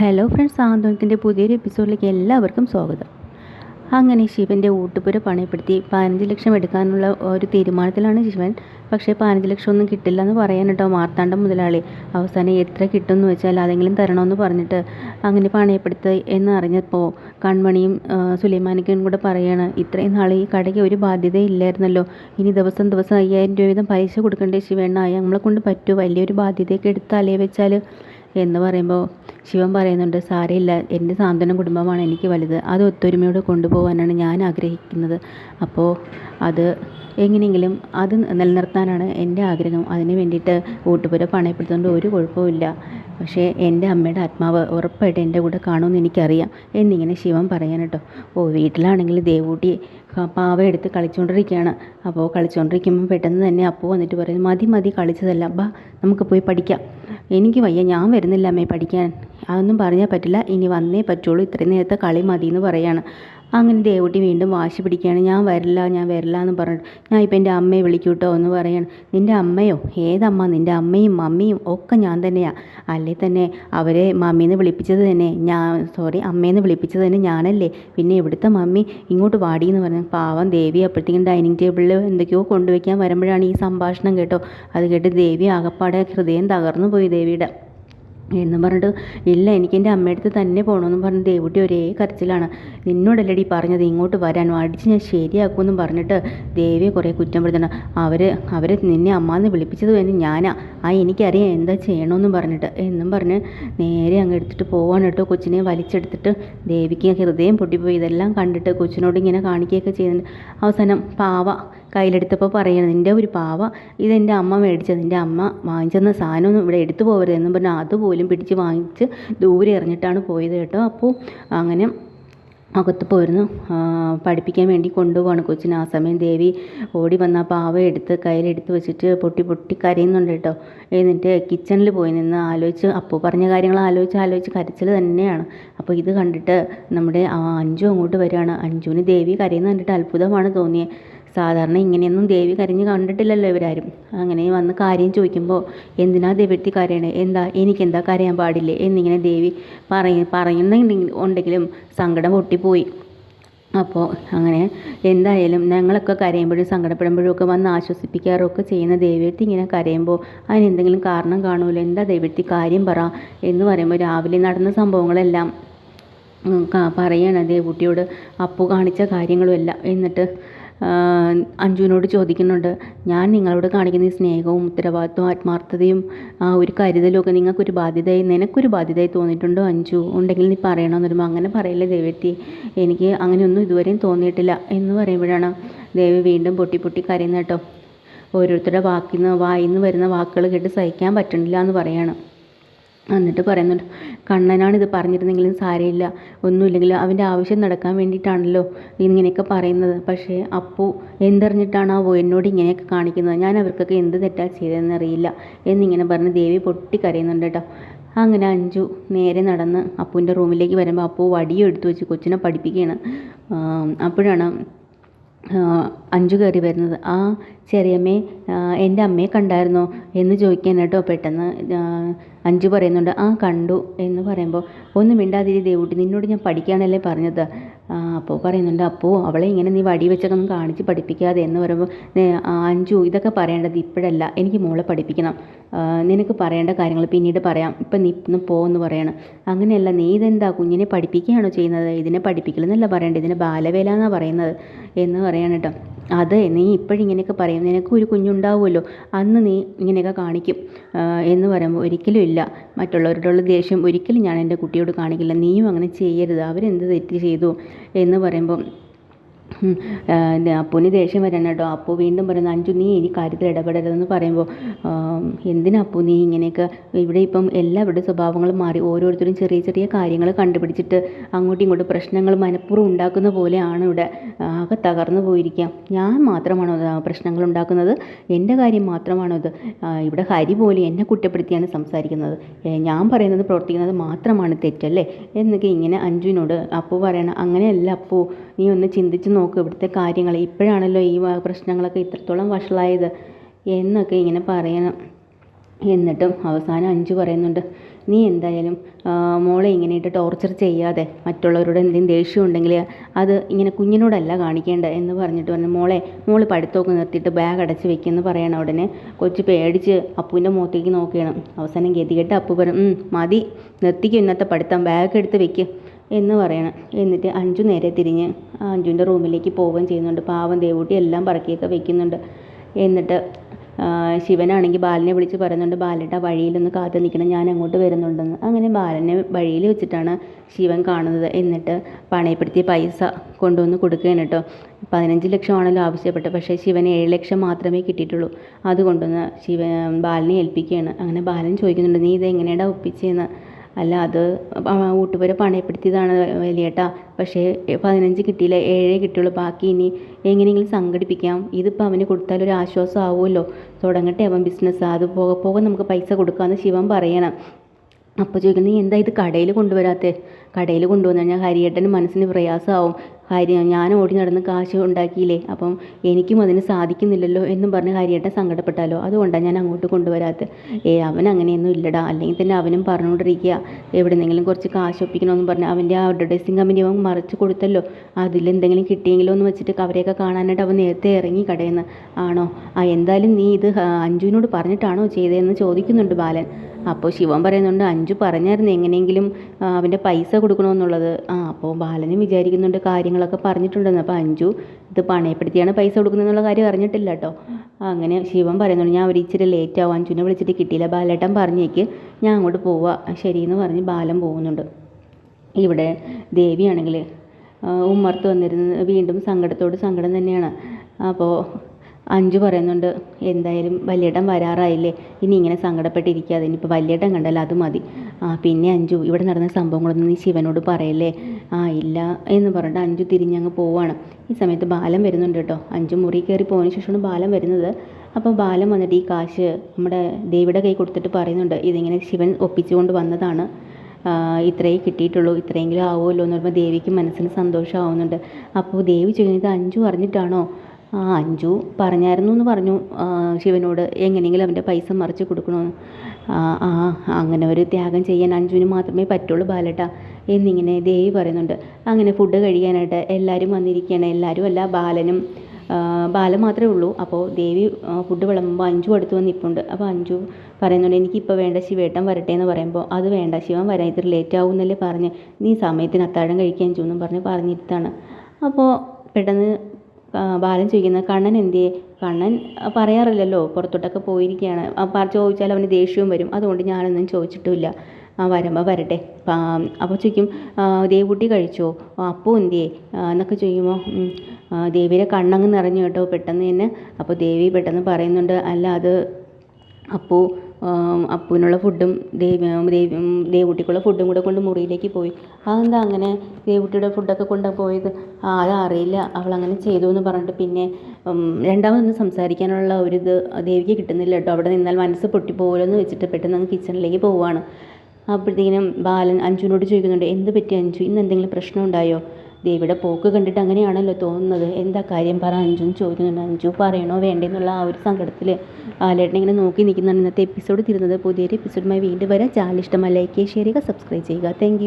Hello friends ആന്തോണിക്കിന്റെ പുതിയൊരു എപ്പിസോഡിലേക്ക് എല്ലാവർക്കും സ്വാഗതം. അങ്ങനെ ശിവന്റെ ഊട്ടുപുര പണയപ്പെടുത്തി പതിനഞ്ച് ലക്ഷം എടുക്കാനുള്ള ഒരു തീരുമാനത്തിലാണ് ശിവൻ. പക്ഷേ പതിനഞ്ച് ലക്ഷം ഒന്നും കിട്ടില്ല എന്ന് പറയാൻ കേട്ടോ മാർത്താണ്ഡ മുതലാളി. അവസാനം എത്ര കിട്ടുമെന്ന് വെച്ചാൽ അതെങ്കിലും തരണമെന്ന് പറഞ്ഞിട്ട് അങ്ങനെ പണയപ്പെടുത്തി എന്ന് അറിഞ്ഞപ്പോൾ കൺമണിയും സുലൈമാനിക്കും കൂടെ പറയാണ് ഇത്രയും നാൾ ഈ കടയ്ക്ക് ഒരു ബാധ്യതയില്ലായിരുന്നല്ലോ ഇനി ദിവസം ദിവസം അയ്യായിരം രൂപ വീതം പൈസ കൊടുക്കേണ്ടേ ശിവണ്ണ. നമ്മളെ കൊണ്ട് പറ്റുമോ വലിയൊരു ബാധ്യതയൊക്കെ എടുത്താലേ വെച്ചാൽ എന്ന് പറയുമ്പോൾ ശിവൻ പറയുന്നുണ്ട് സാരയില്ല എന്റെ സാന്ത്വനം കുടുംബമാണ് എനിക്ക് വലുത്. അത് ഒത്തൊരുമയോടെ കൊണ്ടുപോകാനാണ് ഞാൻ ആഗ്രഹിക്കുന്നത്. അപ്പോൾ അത് എങ്ങനെയെങ്കിലും അത് നിലനിർത്താനാണ് എന്റെ ആഗ്രഹം. അതിന് വേണ്ടിയിട്ട് ഊട്ടുപുര പണയപ്പെടുത്തുകൊണ്ട് ഒരു കുഴപ്പമില്ല പക്ഷേ എന്റെ അമ്മയുടെ ആത്മാവ് ഉറപ്പായിട്ട് എന്റെ കൂടെ കാണുമെന്ന് എനിക്കറിയാം എന്നിങ്ങനെ ശിവൻ പറയാൻ കേട്ടോ. ഓ വീട്ടിലാണെങ്കിൽ ദേവൂട്ടി പാവ എടുത്ത് കളിച്ചുകൊണ്ടിരിക്കുകയാണ് അപ്പോൾ കളിച്ചുകൊണ്ടിരിക്കുമ്പോൾ പെട്ടെന്ന് തന്നെ അപ്പോൾ വന്നിട്ട് പറയും മതി മതി കളിച്ചതല്ല. ബാ നമുക്ക് പോയി പഠിക്കാം. എനിക്ക് വയ്യ ഞാൻ വരുന്നില്ല അമ്മേ പഠിക്കാൻ. അതൊന്നും പറഞ്ഞാൽ പറ്റില്ല. ഇനി വന്നേ പറ്റുള്ളൂ. ഇത്രയും നേരത്തെ കളി മതി എന്ന് പറയാണ്. അങ്ങനെ ദേവൂട്ടി വീണ്ടും വാശി പിടിക്കുകയാണ്. ഞാൻ വരില്ല ഞാൻ വരില്ല എന്ന് പറഞ്ഞിട്ട് ഞാൻ ഇപ്പം എന്റെ അമ്മയെ വിളിക്കൂട്ടോ എന്ന് പറയാണ്. നിന്റെ അമ്മയോ? ഏതമ്മ? നിന്റെ അമ്മയും മമ്മിയും ഒക്കെ ഞാൻ തന്നെയാണ് അല്ലേ തന്നെ അവരെ മമ്മീന്ന് വിളിപ്പിച്ചത് തന്നെ ഞാൻ സോറി അമ്മേന്ന് വിളിപ്പിച്ചത് തന്നെ ഞാനല്ലേ. പിന്നെ ഇവിടുത്തെ മമ്മി ഇങ്ങോട്ട് വാടി എന്ന് പറഞ്ഞു. പാവം ദേവി അപ്പോഴത്തേക്കും ഡൈനിങ് ടേബിളിൽ എന്തൊക്കെയോ കൊണ്ടുവയ്ക്കാൻ വരുമ്പോഴാണ് ഈ സംഭാഷണം കേട്ടോ. അത് കേട്ട് ദേവി ആകപ്പാടെ ഹൃദയം തകർന്നു പോയി ദേവിയുടെ. എന്ന് പറഞ്ഞിട്ട് ഇല്ല എനിക്ക് എന്റെ അമ്മയടുത്ത് തന്നെ പോകണമെന്നും പറഞ്ഞ് ദേവുട്ടി ഒരേ കരച്ചിലാണ്. നിന്നോടല്ലടി പറഞ്ഞത് ഇങ്ങോട്ട് വരാൻ അടിച്ച് ഞാൻ ശരിയാക്കുമെന്നും പറഞ്ഞിട്ട് ദേവിയെ കുറേ കുറ്റം പെടുത്തണം അവർ അവർ നിന്നെ അമ്മാന്ന് വിളിപ്പിച്ചത് തന്നെ ഞാനാ. ആ എനിക്കറിയാം എന്താ ചെയ്യണമെന്നും പറഞ്ഞിട്ട്. എന്നും പറഞ്ഞ് നേരെ അങ്ങ് എടുത്തിട്ട് പോവാണ് കേട്ടോ. കൊച്ചിനെ വലിച്ചെടുത്തിട്ട് ദേവിക്ക് ഹൃദയം പൊട്ടിപ്പോയി. ഇതെല്ലാം കണ്ടിട്ട് കൊച്ചിനോട് ഇങ്ങനെ കാണിക്കുകയൊക്കെ ചെയ്യുന്നുണ്ട് അവസാനം പാവ കയ്യിലെടുത്തപ്പോൾ പറയണം നിന്റെ ഒരു പാവ ഇതെന്റെ അമ്മ മേടിച്ചത് നിന്റെ അമ്മ വാങ്ങിച്ചെന്ന സാധനമൊന്നും ഇവിടെ എടുത്തു പോകരുതെന്നും പറഞ്ഞു അതുപോലും പിടിച്ച് വാങ്ങിച്ച് ദൂരെ എറിഞ്ഞിട്ടാണ് പോയത് കേട്ടോ. അപ്പോൾ അങ്ങനെ അകത്ത് പോയിരുന്നു. പഠിപ്പിക്കാൻ വേണ്ടി കൊണ്ടുപോവാണ് കൊച്ചിന്. ആ സമയം ദേവി ഓടി വന്ന പാവ എടുത്ത് കയ്യിലെടുത്ത് വെച്ചിട്ട് പൊട്ടി പൊട്ടി കരയുന്നുണ്ട് കേട്ടോ. എന്നിട്ട് കിച്ചണിൽ പോയി നിന്ന് ആലോചിച്ച് അപ്പോൾ പറഞ്ഞ കാര്യങ്ങൾ ആലോചിച്ച് ആലോചിച്ച് കരച്ചിൽ തന്നെയാണ്. അപ്പോൾ ഇത് കണ്ടിട്ട് നമ്മുടെ ആ അഞ്ജു അങ്ങോട്ട് വരികയാണ്. അഞ്ജുവിന് ദേവി കരയുന്നത് കണ്ടിട്ട് അത്ഭുതമാണ് തോന്നിയത് സാധാരണ ഇങ്ങനെയൊന്നും ദേവി കരഞ്ഞ് കണ്ടിട്ടില്ലല്ലോ ഇവരാരും. അങ്ങനെ വന്ന് കാര്യം ചോദിക്കുമ്പോൾ എന്തിനാ ദേവിട്ടി കരയണേ? എന്താ? എനിക്കെന്താ കരയാൻ പാടില്ലേ? എന്നിങ്ങനെ ദേവി പറയ പറയുന്നുണ്ടെങ്കിൽ ഉണ്ടെങ്കിലും സങ്കടം പൊട്ടിപ്പോയി. അപ്പോൾ അങ്ങനെ എന്തായാലും ഞങ്ങളൊക്കെ കരയുമ്പോഴും സങ്കടപ്പെടുമ്പോഴും ഒക്കെ വന്ന് ആശ്വസിപ്പിക്കാറൊക്കെ ചെയ്യുന്ന ദേവ്യത്തി ഇങ്ങനെ കരയുമ്പോൾ അതിന് എന്തെങ്കിലും കാരണം കാണുമല്ലോ എന്താ ദേവിട്ടി കാര്യം പറ. എന്ന് പറയുമ്പോൾ രാവിലെ നടന്ന സംഭവങ്ങളെല്ലാം പറയാണ് ദേവുട്ടിയോട്. അപ്പു കാണിച്ച കാര്യങ്ങളുമെല്ലാം. എന്നിട്ട് അഞ്ജുവിനോട് ചോദിക്കുന്നുണ്ട്. ഞാൻ നിങ്ങളോട് കാണിക്കുന്ന ഈ സ്നേഹവും ഉത്തരവാദിത്വവും ആത്മാർത്ഥതയും ആ ഒരു കരുതലും ഒക്കെ നിങ്ങൾക്കൊരു ബാധ്യതയായി നിനക്കൊരു ബാധ്യതയായി തോന്നിയിട്ടുണ്ടോ അഞ്ജു? ഉണ്ടെങ്കിൽ നീ പറയണമെന്ന് വരുമ്പോൾ അങ്ങനെ പറയില്ലേ ദേവത്തി എനിക്ക് അങ്ങനെയൊന്നും ഇതുവരെയും തോന്നിയിട്ടില്ല. എന്ന് പറയുമ്പോഴാണ് ദേവി വീണ്ടും പൊട്ടി പൊട്ടി കരയുന്നത് കേട്ടോ. ഓരോരുത്തരുടെ നിന്ന് വായിന്ന് വരുന്ന വാക്കുകൾ കേട്ട് സഹിക്കാൻ പറ്റണില്ല എന്ന് പറയാണ്. എന്നിട്ട് പറയുന്നുണ്ട് കണ്ണനാണ് ഇത് പറഞ്ഞിരുന്നെങ്കിലും സാരമില്ല. ഒന്നുമില്ലെങ്കിലും അവന്റെ ആവശ്യം നടക്കാൻ വേണ്ടിയിട്ടാണല്ലോ ഇങ്ങനെയൊക്കെ പറയുന്നത്. പക്ഷേ അപ്പു എന്തറിഞ്ഞിട്ടാണാവോ എന്നോട് ഇങ്ങനെയൊക്കെ കാണിക്കുന്നത്? ഞാൻ അവർക്കൊക്കെ എന്ത് തെറ്റാ ചെയ്തതെന്ന് അറിയില്ല. എന്നിങ്ങനെ പറഞ്ഞ് ദേവി പൊട്ടി കരയുന്നുണ്ട് കേട്ടോ. അങ്ങനെ അഞ്ചു നേരെ നടന്ന് അപ്പുവിന്റെ റൂമിലേക്ക് വരുമ്പോൾ അപ്പു വടിയും എടുത്തു വെച്ച് കൊച്ചിനെ പഠിപ്പിക്കുകയാണ്. അപ്പോഴാണ് അഞ്ചു കയറി വരുന്നത്. ആ ചെറിയമ്മേ എന്റെ അമ്മയെ കണ്ടായിരുന്നോ എന്ന് ചോദിക്കാൻ കേട്ടോ പെട്ടെന്ന് അഞ്ചു പറയുന്നുണ്ട് ആ കണ്ടു എന്ന് പറയുമ്പോൾ ഒന്നും മിണ്ടാതിരി ദേവൂട്ടി നിന്നോട് ഞാൻ പഠിക്കാനല്ലേ പറഞ്ഞത്? അപ്പോൾ പറയുന്നുണ്ട് അപ്പോൾ അവളെ ഇങ്ങനെ നീ വടി വെച്ചൊക്കെ ഒന്നും കാണിച്ച് പഠിപ്പിക്കാതെ എന്ന് പറയുമ്പോൾ അഞ്ചു ഇതൊക്കെ പറയേണ്ടത് ഇപ്പോഴല്ല എനിക്ക് മോളെ പഠിപ്പിക്കണം. നിനക്ക് പറയേണ്ട കാര്യങ്ങൾ പിന്നീട് പറയാം. ഇപ്പം നീ ഇന്ന് പോകുമെന്ന് പറയണം. അങ്ങനെയല്ല നീ ഇതെന്താ കുഞ്ഞിനെ പഠിപ്പിക്കുകയാണോ ചെയ്യുന്നത്? ഇതിനെ പഠിപ്പിക്കലെന്നല്ല പറയേണ്ടത് ഇതിനെ ബാലവേല എന്നാണ് പറയുന്നത് എന്ന് പറയാണ് അതെ നീ ഇപ്പോഴിങ്ങനെയൊക്കെ പറയും. നിനക്കും ഒരു കുഞ്ഞുണ്ടാവുമല്ലോ. അന്ന് നീ ഇങ്ങനെയൊക്കെ കാണിക്കും. എന്ന് പറയുമ്പോൾ ഒരിക്കലും ഇല്ല. മറ്റുള്ളവരോടുള്ള ദേഷ്യം ഒരിക്കലും ഞാൻ എന്റെ കുട്ടിയോട് കാണിക്കില്ല. നീയും അങ്ങനെ ചെയ്യരുത്. അവരെന്ത് തെറ്റ് ചെയ്തു എന്ന് ഇത് അപ്പുവിന് ദേഷ്യം വരണം കേട്ടോ. അപ്പു വീണ്ടും പറയുന്നു അഞ്ചു നീ ഈ കാര്യത്തിൽ ഇടപെടരുതെന്ന് പറയുമ്പോൾ എന്തിനപ്പു നീ ഇങ്ങനെയൊക്കെ ഇവിടെ ഇപ്പം എല്ലാവരുടെ സ്വഭാവങ്ങളും മാറി ഓരോരുത്തരും ചെറിയ ചെറിയ കാര്യങ്ങൾ കണ്ടുപിടിച്ചിട്ട് അങ്ങോട്ടും ഇങ്ങോട്ടും പ്രശ്നങ്ങൾ മനഃപൂർവം ഉണ്ടാക്കുന്ന പോലെയാണ് ഇവിടെ ആകെ തകർന്നു പോയിരിക്കാം ഞാൻ മാത്രമാണോ പ്രശ്നങ്ങൾ ഉണ്ടാക്കുന്നത്? എന്റെ കാര്യം മാത്രമാണോ ഇത്? ഇവിടെ ഹരി പോലും എന്നെ കുറ്റപ്പെടുത്തിയാണ് സംസാരിക്കുന്നത്. ഞാൻ പറയുന്നത് പ്രവർത്തിക്കുന്നത് മാത്രമാണ് തെറ്റല്ലേ? എന്നൊക്കെ ഇങ്ങനെ അഞ്ജുവിനോട് അപ്പു പറയണം. അങ്ങനെയല്ല അപ്പു നീ ഒന്ന് ചിന്തിച്ച് നോക്ക് ഇവിടുത്തെ കാര്യങ്ങൾ. ഇപ്പോഴാണല്ലോ ഈ പ്രശ്നങ്ങളൊക്കെ ഇത്രത്തോളം വഷളായത്. എന്നൊക്കെ ഇങ്ങനെ പറയണം. എന്നിട്ടും അവസാനം അഞ്ചു പറയുന്നുണ്ട് നീ എന്തായാലും മോളെ ഇങ്ങനെയിട്ട് ടോർച്ചർ ചെയ്യാതെ മറ്റുള്ളവരോട് എന്തെങ്കിലും ദേഷ്യം ഉണ്ടെങ്കിൽ അത് ഇങ്ങനെ കുഞ്ഞിനോടല്ല കാണിക്കേണ്ടത് എന്ന് പറഞ്ഞിട്ട് പറഞ്ഞു മോളെ മോൾ പഠിത്തമൊക്കെ നിർത്തിയിട്ട് ബാഗ് അടച്ച് വെക്കുമെന്ന് പറയണം ഉടനെ കൊച്ചു പേടിച്ച് അപ്പുവിന്റെ മുഖത്തേക്ക് നോക്കുകയാണ് അവസാനം ഗതികെട്ട് അപ്പു പറയും മതി. നിർത്തിക്കും ഇന്നത്തെ പഠിത്തം. ബാഗ് എടുത്ത് വെക്ക്. എന്ന് പറയണം. എന്നിട്ട് അഞ്ചു നേരെ തിരിഞ്ഞ് അഞ്ചുവിന്റെ റൂമിലേക്ക് പോവുകയും ചെയ്യുന്നുണ്ട്. പാവം ദേവൂട്ടി എല്ലാം പറക്കിയൊക്കെ വെക്കുന്നുണ്ട്. എന്നിട്ട് ശിവനാണെങ്കിൽ ബാലനെ വിളിച്ച് പറയുന്നുണ്ട് ബാലേട്ട വഴിയിലൊന്ന് കാത്തു നിൽക്കണം. ഞാൻ അങ്ങോട്ട് വരുന്നുണ്ടെന്ന്. അങ്ങനെ ബാലനെ വഴിയിൽ വെച്ചിട്ടാണ് ശിവൻ കാണുന്നത്. എന്നിട്ട് പണയപ്പെടുത്തിയ പൈസ കൊണ്ടുവന്ന് കൊടുക്കുകയാണ് കേട്ടോ. പതിനഞ്ച് ലക്ഷമാണല്ലോ ആവശ്യപ്പെട്ടത്. പക്ഷേ ശിവൻ ഏഴ് ലക്ഷം മാത്രമേ കിട്ടിയിട്ടുള്ളൂ. അതുകൊണ്ടൊന്ന് ശിവ ബാലനെ ഏൽപ്പിക്കുകയാണ്. അങ്ങനെ ബാലൻ ചോദിക്കുന്നുണ്ട് നീ ഇത് എങ്ങനെയാണ് ഒപ്പിച്ചതെന്ന് അല്ല അത് ഊട്ടുപുര പണയപ്പെടുത്തിയതാണ് വലിയേട്ടാ. പക്ഷേ പതിനഞ്ച് കിട്ടിയില്ല ഏഴേ കിട്ടിയുള്ളൂ. ബാക്കി ഇനി എങ്ങനെയെങ്കിലും സംഘടിപ്പിക്കാം. ഇതിപ്പോൾ അവന് കൊടുത്താൽ ഒരു ആശ്വാസം ആവുമല്ലോ. തുടങ്ങട്ടെ അവൻ ബിസിനസ് അത് പോകെ പോകെ നമുക്ക് പൈസ കൊടുക്കാമെന്ന് ശിവൻ പറയണം. അപ്പോൾ ചോദിക്കുന്നത് നീ എന്താ ഇത് കടയിൽ കൊണ്ടുവരാത്തത് കടയിൽ കൊണ്ടുവന്നു കഴിഞ്ഞാൽ ഹരിയേട്ടന് മനസ്സിന് പ്രയാസമാവും. ഹരി ഞാൻ ഓടി നടന്ന് കാശ് ഉണ്ടാക്കിയില്ലേ? അപ്പം എനിക്കും അതിന് സാധിക്കുന്നില്ലല്ലോ എന്നും പറഞ്ഞ് ഹരിയേട്ടൻ സങ്കടപ്പെട്ടാലോ? അതുകൊണ്ടാണ് ഞാൻ അങ്ങോട്ട് കൊണ്ടുവരാത്തത്. ഏ അവൻ അങ്ങനെയൊന്നും ഇല്ലടാ. അല്ലെങ്കിൽ തന്നെ അവനും പറഞ്ഞുകൊണ്ടിരിക്കുക. എവിടെന്നെങ്കിലും കുറച്ച് കാശ് ഒപ്പിക്കണമെന്ന് പറഞ്ഞ് അവന്റെ ആ അഡ്വർടൈസിങ് കമ്പനി അവൻ മറിച്ച് കൊടുത്തല്ലോ. അതിലെന്തെങ്കിലും കിട്ടിയെങ്കിലോ എന്ന് വെച്ചിട്ട് അവരെയൊക്കെ കാണാനായിട്ട് അവൻ നേരത്തെ ഇറങ്ങി കടയിൽ നിന്ന് ആണോ? ആ എന്തായാലും നീ ഇത് അഞ്ജുവിനോട് പറഞ്ഞിട്ടാണോ ചെയ്തതെന്ന് ചോദിക്കുന്നുണ്ട് ബാലൻ. അപ്പോൾ ശിവൻ പറയുന്നുണ്ട് അഞ്ചു പറഞ്ഞായിരുന്നു എങ്ങനെയെങ്കിലും അവന്റെ പൈസ കൊടുക്കണമെന്നുള്ളത്. ആ അപ്പോൾ ബാലനും വിചാരിക്കുന്നുണ്ട് കാര്യങ്ങളൊക്കെ പറഞ്ഞിട്ടുണ്ടെന്ന്. അപ്പോൾ അഞ്ചു ഇത് പണയപ്പെടുത്തിയാണ് പൈസ കൊടുക്കുന്നതെന്നുള്ള കാര്യം അറിഞ്ഞിട്ടില്ല കേട്ടോ. അങ്ങനെ ശിവൻ പറയുന്നുണ്ട് ഞാൻ ഒരു ഇച്ചിരി ലേറ്റ് ആവും. അഞ്ചുവിനെ വിളിച്ചിട്ട് കിട്ടിയില്ല. ബാലേട്ടൻ പറഞ്ഞേക്ക്. ഞാൻ അങ്ങോട്ട് പോവാം. ശരിയെന്ന് പറഞ്ഞ് ബാലൻ പോകുന്നുണ്ട്. ഇവിടെ ദേവിയാണെങ്കിൽ ഉമ്മർത്ത് വന്നിരുന്ന് വീണ്ടും സങ്കടത്തോട് സങ്കടം തന്നെയാണ്. അപ്പോൾ അഞ്ചു പറയുന്നുണ്ട് എന്തായാലും വലിയേട്ടൻ വരാറായില്ലേ? ഇനി ഇങ്ങനെ സങ്കടപ്പെട്ടിരിക്കാതെ. ഇനിയിപ്പോൾ വലിയേട്ടൻ കണ്ടല്ലോ അത് മതി. ആ പിന്നെ അഞ്ചു ഇവിടെ നടന്ന സംഭവങ്ങളൊന്നും നീ ശിവനോട് പറയല്ലേ? ആ ഇല്ല എന്ന് പറഞ്ഞിട്ട് അഞ്ചു തിരിഞ്ഞങ്ങ് പോവാണ്. ഈ സമയത്ത് ബാലം വരുന്നുണ്ട് കേട്ടോ. അഞ്ചു മുറി കയറി പോയതിന് ശേഷമാണ് ബാലം വരുന്നത്. അപ്പോൾ ബാലം വന്നിട്ട് ഈ കാശ് നമ്മുടെ ദേവിയുടെ കൈ കൊടുത്തിട്ട് പറയുന്നുണ്ട്. ഇതിങ്ങനെ ശിവൻ ഒപ്പിച്ചുകൊണ്ട് വന്നതാണ്. ഇത്രയേ കിട്ടിയിട്ടുള്ളൂ ഇത്രയെങ്കിലും ആവുമല്ലോ എന്ന് പറയുമ്പോൾ ദേവിക്ക് മനസ്സിന് സന്തോഷമാവുന്നുണ്ട്. അപ്പോൾ ദേവി ചോദിക്കുന്നത് അഞ്ചു അറിഞ്ഞിട്ടാണോ? ആ അഞ്ചു പറഞ്ഞായിരുന്നു എന്ന് പറഞ്ഞു ശിവനോട് എങ്ങനെയെങ്കിലും അവന്റെ പൈസ മറിച്ച് കൊടുക്കണമെന്ന് ആ അങ്ങനെ ഒരു ത്യാഗം ചെയ്യാൻ അഞ്ജുവിന് മാത്രമേ പറ്റുള്ളൂ ബാലട്ട എന്നിങ്ങനെ ദേവി പറയുന്നുണ്ട്. അങ്ങനെ ഫുഡ് കഴിക്കാനായിട്ട് എല്ലാവരും വന്നിരിക്കുകയാണ്. എല്ലാവരും അല്ല ബാലനും ബാലൻ മാത്രമേ ഉള്ളൂ. അപ്പോൾ ദേവി ഫുഡ് വിളമ്പുമ്പോൾ അഞ്ചു അടുത്ത് വന്ന് നിൽപ്പുണ്ട്. അപ്പോൾ അഞ്ചു പറയുന്നുണ്ട് എനിക്കിപ്പോൾ വേണ്ട ശിവേട്ടൻ വരട്ടെ എന്ന് പറയുമ്പോൾ അത് വേണ്ട ശിവൻ വരാൻ ഇത്ര ലേറ്റ് ആവും എന്നല്ലേ പറഞ്ഞ്. നീ സമയത്തിന് അത്താഴം കഴിക്കാൻ എന്നും പറഞ്ഞ് പറഞ്ഞിരുത്താണ് അപ്പോൾ പെട്ടെന്ന് ബാലൻ ചോദിക്കുന്നത് കണ്ണൻ എന്തിയെ? കണ്ണൻ പറയാറില്ലല്ലോ പുറത്തോട്ടൊക്കെ പോയിരിക്കുകയാണ്. ചോദിച്ചാൽ അവന് ദേഷ്യവും വരും. അതുകൊണ്ട് ഞാനൊന്നും ചോദിച്ചിട്ടുമില്ല. ആ വരുമ്പോൾ വരട്ടെ. അപ്പോൾ ചോദിക്കും ദേവുട്ടി കഴിച്ചോ? അപ്പോൾ എന്തിയെ? എന്നൊക്കെ ചോദിക്കുമ്പോൾ ദേവിയുടെ കണ്ണങ്ങ് നിറഞ്ഞു കേട്ടോ പെട്ടെന്ന് തന്നെ. അപ്പോൾ ദേവി പെട്ടെന്ന് പറയുന്നുണ്ട് അല്ല അത് അപ്പോൾ അപ്പുവിനുള്ള ഫുഡും ദേവി ദേവി ദേവുട്ടിക്കുള്ള ഫുഡും കൂടെ കൊണ്ട് മുറിയിലേക്ക് പോയി. അതെന്താ അങ്ങനെ ദേവുട്ടിയുടെ ഫുഡൊക്കെ കൊണ്ട് പോയത് ആ അവൾ അങ്ങനെ ചെയ്തു എന്ന് പറഞ്ഞിട്ട് പിന്നെ രണ്ടാമതൊന്നും സംസാരിക്കാനുള്ള ഒരിത് ദേവിക്ക് കിട്ടുന്നില്ല കേട്ടോ. അവിടെ നിന്നാൽ മനസ്സ് പൊട്ടിപ്പോകുമല്ലോ എന്ന് വെച്ചിട്ട് പെട്ടെന്ന് അങ്ങ് കിച്ചണിലേക്ക് പോവുകയാണ്. അപ്പോഴത്തേക്കിനും ബാലൻ അഞ്ജുവിനോട് ചോദിക്കുന്നുണ്ട് എന്ത് പറ്റി അഞ്ജു? ഇന്ന് എന്തെങ്കിലും പ്രശ്നം ഉണ്ടായോ? ദേവിയുടെ പോക്ക് കണ്ടിട്ട് അങ്ങനെയാണല്ലോ തോന്നുന്നത്. എന്താ കാര്യം? പറ അഞ്ജു ചോദിക്കുന്നുണ്ട് അഞ്ജു പറയണോ വേണ്ടെന്നുള്ള ആ ഒരു സങ്കടത്തിൽ ആലേട്ടനെ ഇങ്ങനെ നോക്കി നിൽക്കുന്നതാണ് ഇന്നത്തെ എപ്പിസോഡ് തീരുന്നത്. പുതിയൊരു എപ്പിസോഡുമായി വീണ്ടും വരാം. ചാനൽ ലൈക്ക് ചെയ്യുക ഷെയർ ചെയ്യുക സബ്സ്ക്രൈബ് ചെയ്യുക. താങ്ക്